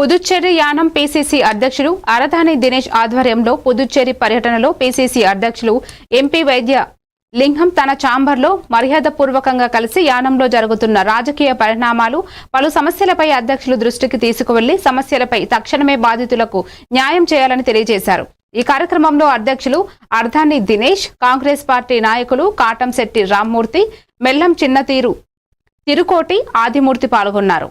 Puducherry Yanam PCC అధ్యక్షుడు అరధాని దినేష్ ఆధ్వర్యంలో పుదుచ్చేరి పర్యటనలో పీసీసీ అధ్యక్షులు ఎంపీ వైద్య లింగం తన ఛాంబర్లో మర్యాదపూర్వకంగా కలిసి యానంలో జరుగుతున్న రాజకీయ పరిణామాలు పలు సమస్యలపై అధ్యక్షులు దృష్టికి తీసుకువెళ్ళి సమస్యలపై తక్షణమే బాధితులకు న్యాయం చేయాలని తెలియజేశారు. ఈ కార్యక్రమంలో అధ్యక్షులు అర్ధాని దినేష్ కాంగ్రెస్ పార్టీ నాయకులు కాటంశెట్టి రామ్మూర్తి మెల్లం చిన్నతీరు తిరుకోటి ఆదిమూర్తి పాల్గొన్నారు.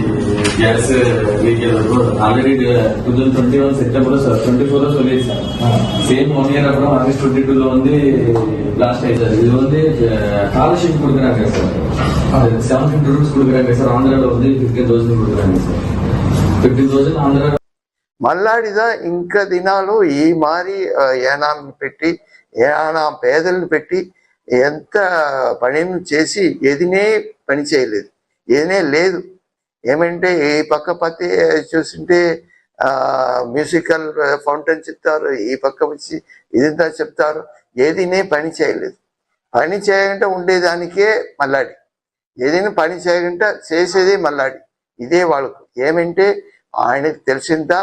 gas leak already two thousand twenty one September twenty four లో சொல்லியிருக்காங்க சேம் ஒன் இயர் அப்புறம் ஆகஸ்ட் டுவெண்ட்டி டூல வந்து பிளாஸ்ட் ஆயிடுச்சு இது வந்து ஸ்காலர்ஷிப் கொடுக்குறாங்க சார் செவன் ஃபிஃப்டி ருபீஸ் கொடுக்குறாங்க சார் ஆந்திரால வந்து ஃபிஃப்டீன் தௌசண்ட் கொடுக்குறாங்க சார் ஃபிஃப்டீன் தௌசண்ட் ఆంధ్ర మల్లాడిదా ఇంకా దినాలు ఈ మారి ఆ, యానాన్ని పెట్టి యానా పేదలను పెట్టి ఎంత పనిని చేసి ఏదినే పని చేయలేదు ఏదనే లేదు ఏమంటే ఈ పక్క పత్తి చూసింటే ఆ మ్యూజికల్ ఫౌంటైన్ చెప్తారు ఈ పక్క వచ్చి ఇదంతా చెప్తారు. ఏదినే పని చేయలేదు. పని చేయకుండా ఉండేదానికే మల్లాడి. ఏదైనా పని చేయకుండా చేసేదే మల్లాడి. ఇదే వాళ్ళకు. ఏమంటే ఆయనకు తెలిసిందా?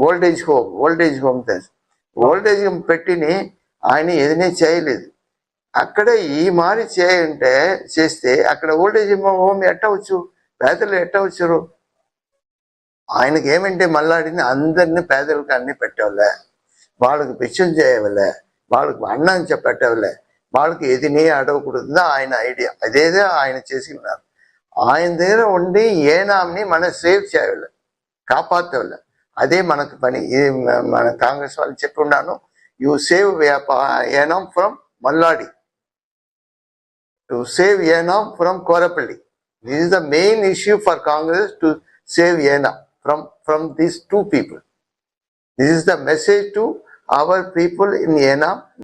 Old age home old age home తెలుసు. ఓల్డేజ్ హోమ్ పెట్టిని ఆయన ఏదైనా చేయలేదు. అక్కడ ఈ మారి చేయంటే చేస్తే అక్కడ ఓల్డేజ్ హోమ్ ఎట్టవచ్చు? పేదలు ఎట్టవచ్చురు ఆయనకి ఏమంటే మల్లాడిని అందరినీ పేదలకు అన్ని పెట్టవలే వాళ్ళకి పిచ్చం చేయవలే. వాళ్ళకి అన్నం చెప్పట్టవలే వాళ్ళకి ఏదినే అడగకూడదు ఆయన ఐడియా. అదేదో ఆయన చేసి ఉన్నారు ఆయన దగ్గర ఉండి ఏనాంని మనం సేవ్ చేయాలి కాపాడవలే. అదే మనకు పని. ఇది మన కాంగ్రెస్ వాళ్ళు చెప్పి ఉన్నాను you save Yanam from Malladi. To save Yanam from Korapalli. This is the main issue for Congress to save Yena from, from these two people. This is the message to our people in Yena.